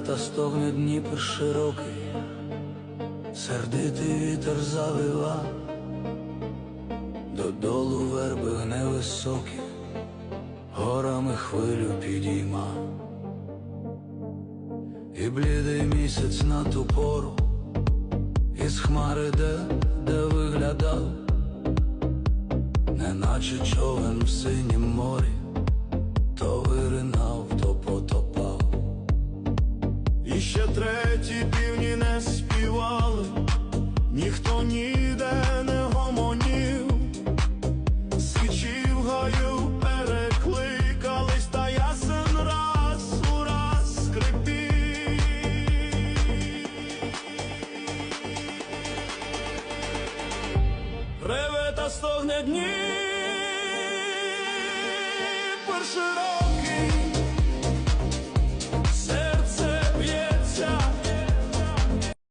та стогне Дніпр широкий, сердитий вітер завива, додолу верби гне високі, горами хвилю підійма, і блідий місяць на ту пору, із хмари де, де виглядав, неначе човен в синім І ще треті півні не співали, ніхто ніде не гомонів, сичі в гаю перекликались, та ясен раз у раз скрипів. Реве та стогне Дніпр широкий,